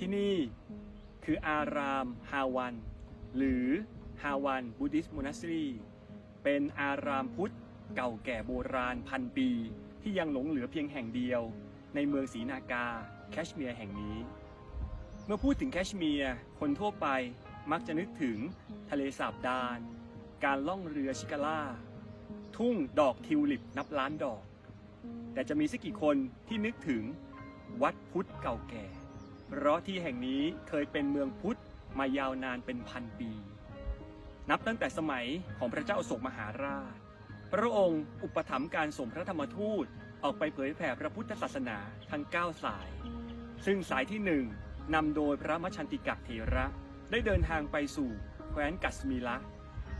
ที่นี่คืออารามฮาวัน หรือฮาวันบูดิสม n น s รีเป็นอารามพุทธเก่าแก่โบราณพันปี ที่ยังหลงเหลือเพียงแห่งเดียว ในเมืองศรีนากา แคชเมียร์แห่งนี้ เมื่อพูดถึงแคชเมียร์คนทั่วไปมักจะนึกถึงทะเลสาบดาน การล่องเรือชิกาล่า ทุ่งดอกทิวลิปนับล้านดอก แต่จะมีสักกี่คนที่นึกถึงวัดพุทธเก่าแก่ เพราะที่แห่งนี้เคยเป็นเมืองพุทธมายาวนานเป็นพันปี นับตั้งแต่สมัยของพระเจ้าอโศกมหาราช พระองค์อุปถัมภ์การส่งพระธรรมทูตออกไปเผยแผ่พระพุทธศาสนาทั้ง 9 สาย ซึ่งสายที่หนึ่งนำโดยพระมชันติกะเถระ ได้เดินทางไปสู่แคว้นกัสมีละ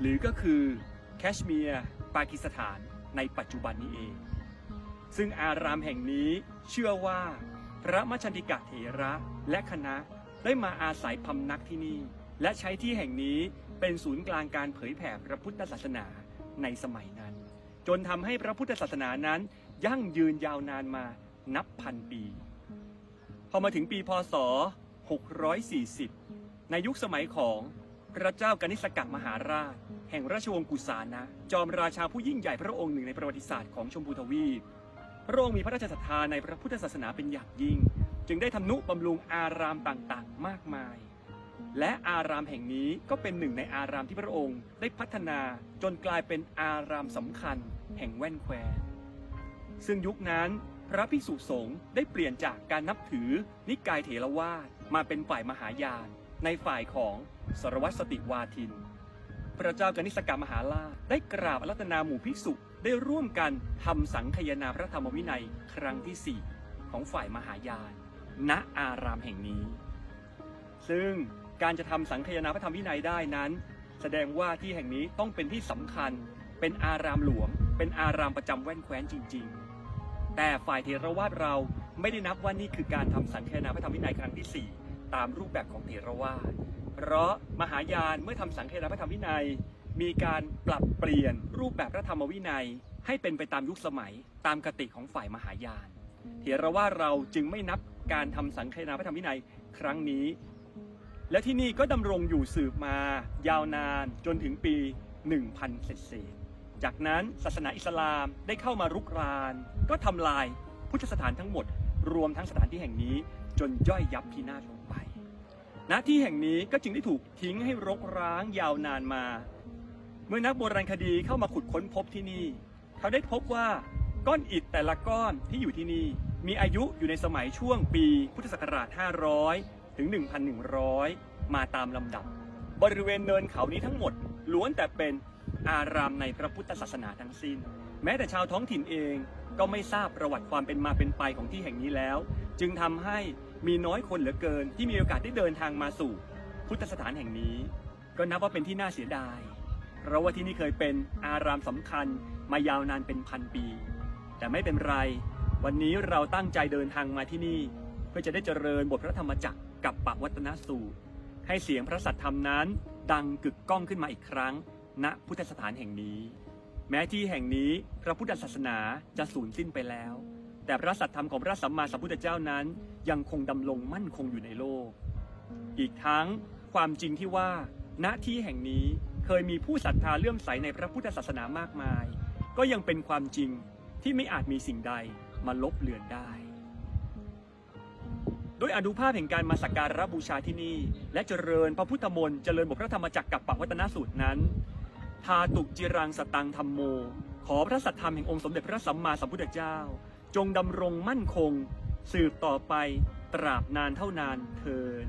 หรือก็คือแคชเมียร์ปากีสถานในปัจจุบันนี้เอง ซึ่งอารามแห่งนี้เชื่อว่า พระมชันติกะเถระและคณะได้มาอาศัยพำนักที่นี่ และใช้ที่แห่งนี้เป็นศูนย์กลางการเผยแผ่พระพุทธศาสนาในสมัยนั้น จนทำให้พระพุทธศาสนานั้นยั่งยืนยาวนานมานับพันปี พอมาถึงปีพศ 640 ในยุคสมัยของพระเจ้ากนิษกะมหาราช แห่งราชวงศ์กุสานะ จอมราชาผู้ยิ่งใหญ่พระองค์หนึ่งในประวัติศาสตร์ของชมพูทวีป พระองค์มีพระราชศรัทธาในพระพุทธศาสนาเป็นอย่างยิ่ง จึงได้ทำนุบำรุงอารามต่างๆ มากมาย และอารามแห่งนี้ก็เป็นหนึ่งในอารามที่พระองค์ได้พัฒนาจนกลายเป็นอารามสำคัญแห่งแว่นแควนซึ่งยุคนั้นพระภิกษุสงฆ์ได้เปลี่ยนจากการนับถือนิกายเถรวาทมาเป็นฝ่ายมหายานในฝ่ายของสรวัตสติวาทิน พระเจ้ากนิษกามหาราชได้กราบอรัตนาหมู่ภิกษุ ได้ร่วมกันทำสังคายนาพระธรรมวินัยครั้งที่ 4 ของฝ่ายมหายาน ณอารามแห่งนี้ ซึ่งการจะทำสังคายนาพระธรรมวินัยได้นั้น แสดงว่าที่แห่งนี้ต้องเป็นที่สำคัญ เป็นอารามหลวง เป็นอารามประจำแว่นแคว้นจริง ๆ แต่ฝ่ายเถรวาทเราไม่ได้นับว่านี่คือการทำสังคายนาพระธรรมวินัยครั้งที่ 4 ตามรูปแบบของเถรวาทเพราะมหายานเมื่อทำสังคายนาพระธรรมวินัย มีการปรับเปลี่ยนรูปแบบพระธรรมวินัย ให้เป็นไปตามยุคสมัย ตามกติของฝ่ายมหายานเถรวาทเราจึงไม่นับการทำสังคายนาพระธรรมวินัยครั้งนี้ และที่นี่ก็ดำรงอยู่สืบมายาวนานจนถึงปี 1000เศษเศษๆจากนั้นศาสนาอิสลามได้เข้ามารุกราน ก็ทำลายพุทธสถานทั้งหมด รวมทั้งสถานที่แห่งนี้จนย่อยยับพินาศลงไปณที่แห่งนี้ก็จึงได้ถูกทิ้งให้รกร้างยาวนานมา เมื่อนักโบราณคดีเข้ามาขุดค้นพบที่นี่ เขาได้พบว่าก้อนอิฐแต่ละก้อนที่อยู่ที่นี่ มีอายุอยู่ในสมัยช่วงปีพุทธศักราช 500 ถึง 1,100 มาตามลำดับ บริเวณเนินเขานี้ทั้งหมดล้วนแต่เป็นอารามในพระพุทธศาสนาทั้งสิ้น แม้แต่ชาวท้องถิ่นเองก็ไม่ทราบประวัติความเป็นมาเป็นไปของที่แห่งนี้แล้ว จึงทำให้มีน้อยคนเหลือเกินที่มีโอกาสได้เดินทางมาสู่ พุทธสถานแห่งนี้ ก็นับว่าเป็นที่น่าเสียดาย เพราะว่าที่นี่เคยเป็นอารามสำคัญมายาวนานเป็นพันปี แต่ไม่เป็นไร วันนี้เราตั้งใจเดินทางมาที่นี่ เพื่อจะได้เจริญบทพระธรรมจักรกับปวัตนสูตร ให้เสียงพระสัทธรรมนั้น ดังกึกก้องขึ้นมาอีกครั้ง ณพุทธสถานแห่งนี้ แม้ที่แห่งนี้พระพุทธศาสนาจะสูญสิ้นไปแล้ว แต่พระสัทธรรมของพระสัมมาสัมพุทธเจ้านั้น ยังคงดำรงมั่นคงอยู่ในโลก อีกทั้งความจริงที่ว่า ณที่แห่งนี้เคยมีผู้ศรัทธาเลื่อมใสในพระพุทธศาสนามากมาย ก็ยังเป็นความจริงที่ไม่อาจมีสิ่งใดมาลบเลือนได้ ด้วยอนุภาพแห่งการมาสักการะบูชาที่นี่ และเจริญพระพุทธมนต์เจริญบทพระธรรมจักรกับปวัตนสูตรนั้นทาตุกจิรังสตังธรรมโม ขอพระสัทธรรมแห่งองค์สมเด็จพระสัมมาสัมพุทธเจ้า จงดำรงมั่นคง สืบต่อไปตราบนานเท่านานเทิน